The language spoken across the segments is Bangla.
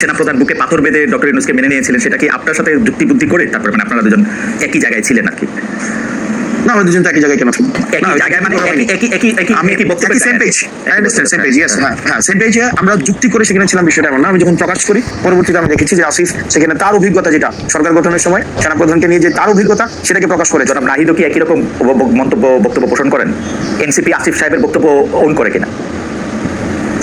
সেনাপ্রধান বুকে পাথর বেঁধে ডক্টর ইউনুসকে মেনে নিয়েছিলেন সেটা কি আপনার সাথে যুক্তি বুদ্ধি করে? তারপর মানে আপনারা দুজন একই জায়গায় ছিলেন আর কি? না আমরা দুজন একই জায়গায় কেন হ্যাঁ হ্যাঁ আমরা যুক্তি করে সেখানে ছিলাম বিষয়টা এমন না। আমি যখন প্রকাশ করি পরবর্তীতে আমি দেখেছি যে আসিফ সেখানে তার অভিজ্ঞতা যেটা সরকার গঠনের সময় সেনাপ্রধানকে নিয়ে যে তার অভিজ্ঞতা সেটাকে প্রকাশ করে। জনাব নাহিদও কি একই রকম মন্তব্য বক্তব্য পোষণ করেন? এনসিপি আসিফ সাহেবের বক্তব্য ওন করে কিনা?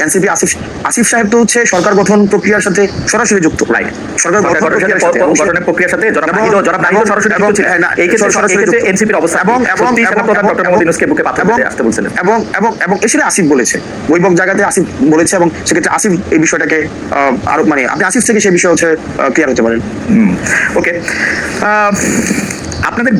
এনসিপি আসিফ আসিফ সাহেব তো হচ্ছে সরকার গঠন প্রক্রিয়ার সাথে সরাসরি যুক্ত রাইট সরকার গঠন প্রক্রিয়ার সাথে গঠনের প্রক্রিয়ার সাথে জনাব এবং- জনাব নাহিদও সরাসরি যুক্ত হ্যাঁ, না, এই ক্ষেত্রে সরাসরি যুক্ত। এনসিপির অবস্থা এবং এবং এবং ডক্টর মোহাম্মদ ইউনুসকে বুকে বেঁধে আসতে বলছিলেন। এবং এবং এবং এসে আসিফ বলেছে। বৈভব জায়গাতে আসিফ বলেছে এবং সেক্ষেত্রে আসিফ এই বিষয়টাকে আহ, আরও মানে আপনি আসিফ থেকে সেই বিষয় হচ্ছে ক্লিয়ার হতে পারেন। ওকে আপনাদের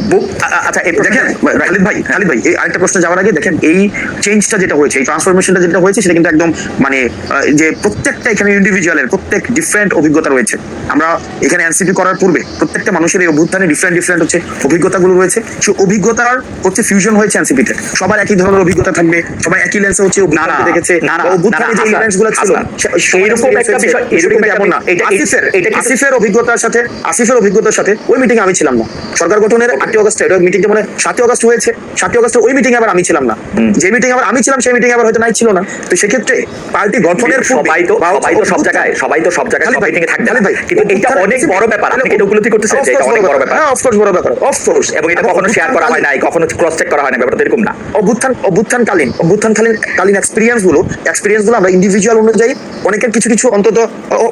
আচ্ছা দেখেন খালিদ ভাই খালিদ ভাই এই আরেকটা প্রশ্ন যাওয়ার আগে দেখেন এই চেঞ্জটা যেটা হয়েছে এই ট্রান্সফরমেশনটা যেটা হয়েছে সেটা কিন্তু একদম মানে যে প্রত্যেকটা এখানে ইন্ডিভিজুয়ালের প্রত্যেক ডিফারেন্ট অভিজ্ঞতা রয়েছে। আমরা এখানে এনসিপি করার পূর্বে প্রত্যেকটা মানুষের এই অভ্যুত্থানে ডিফারেন্ট ডিফারেন্ট হচ্ছে অভিজ্ঞতাগুলো রয়েছে। অভিজ্ঞতার হচ্ছে ফিউশন হয়েছে এনসিপিতে সবার একই ধরনের অভিজ্ঞতা থাকবে সবাই একই লেন্সে হচ্ছে দেখেছে। অভ্যুত্থানে যে হাসান, ইভেন্টসগুলো ছিল হাসান। সে- সবার এইরকম experience একটা বিষয়- এরকম এমন না। আসিফের আসিফের অভিজ্ঞতার সাথে আসিফের অভিজ্ঞতার সাথে ওই মিটিং আমি ছিলাম না। সরকার গঠনের আটই অগস্টে মিটিংটা মানে সাতই অগস্ট হয়েছে। সাতই অগস্টের ওই মিটিং আবার আমি ছিলাম না। যে মিটিং আবার আমি ছিলাম সেই মিটিং আবার হয়তো নাই ছিল না। তো সেক্ষেত্রে পার্টি গঠনের সবাই তো সবাই তো সব জায়গায় সবাই তো সব জায়গায় খালিদ সব ভাই, মিটিংয়ে থাকবে। ভাই, কিন্তু এটা অনেক বড় ব্যাপার। আপনি এটা উপলব্ধি করতেছেন যে এটা অনেক বড় ব্যাপার। অফকোর্স হ্যাঁ, বড় ব্যাপার। অফকোর্স এবং এটা কখনো শেয়ার করা হয় নাই কখনো ক্রস চেক করা হয় না ব্যাপারটা এরকম না। অভ্যুত্থান অভ্যুত্থানকালীন অভ্যুত্থানকালীন কালীন এক্সপিরিয়েন্সগুলো এক্সপিরিয়েন্সগুলো আমরা ইন্ডিভিজুয়াল অনুযায়ী অনেকের কিছু কিছু অন্তত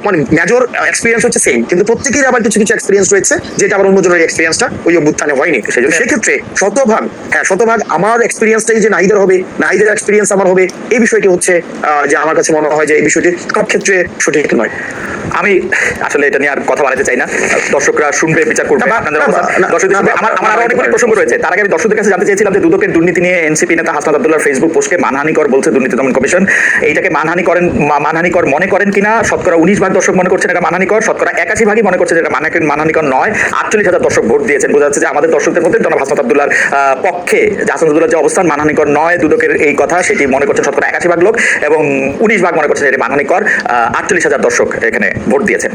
মানে মেজর এক্সপিরিয়েন্স হচ্ছে সেম কিন্তু প্রত্যেকের আবার কিছু কিছু এক্সপিরিয়েন্স রয়েছে যেটা আবার অন্যজনের এক্সপিরিয়েন্সটা ওই অভ্যুত্থানে হয়নি। সেজন্য- সেক্ষেত্রে শতভাগ হ্যাঁ শতভাগ আমার এক্সপিরিয়েন্সটাই যে নাহিদের হবে নাহিদের এক্সপিরিয়েন্স আমার হবে এই বিষয়টি হচ্ছে যে আমার কাছে মনে হয় যে এই বিষয়টি সব ক্ষেত্রে সঠিক নয়। আমি আসলে এটা নিয়ে আর কথা বাড়াতে চাই না। দর্শকরা শুনবে বিচার করবে আপনাদের দর্শকদের আমার আমার আরও অনেকগুলি প্রসঙ্গ রয়েছে। তার আগে আমি দর্শকদের কাছে জানতে চেয়েছিলাম যে দুদকের দুর্নীতি নিয়ে এনসিপি নেতা হাসনাত আব্দুল্লাহ ফেসবুক পোস্টকে মানহানিকর বলছে দুর্নীতি দমন কমিশন। এইটাকে মানহানি করেন মা- মানহানিকর মনে করেন কিনা? শতকরা উনিশ ভাগ দর্শক মনে করছেন এটা মানানিকর, শতকরা একাশি ভাগই মনে করছে যে এটা মানহানি- মানহানিকর নয়। আটচল্লিশ হাজার দর্শক ভোট দিয়েছেন। বোঝা যাচ্ছে যে আমাদের দর্শকদের মধ্যে জনাব হাসনাত আবদুল্লার পক্ষে হাসনাত আব্দুল্লাহর যে অবস্থান, মানানিকর নয় দুদকের এই কথা, সেটি মনে করছেন শতকরা একাশি ভাগ লোক এবং উনিশ ভাগ মনে করছেন এটি মানহানিকর আটচল্লিশ হাজার দর্শক এখানে ভোট দিয়েছেন।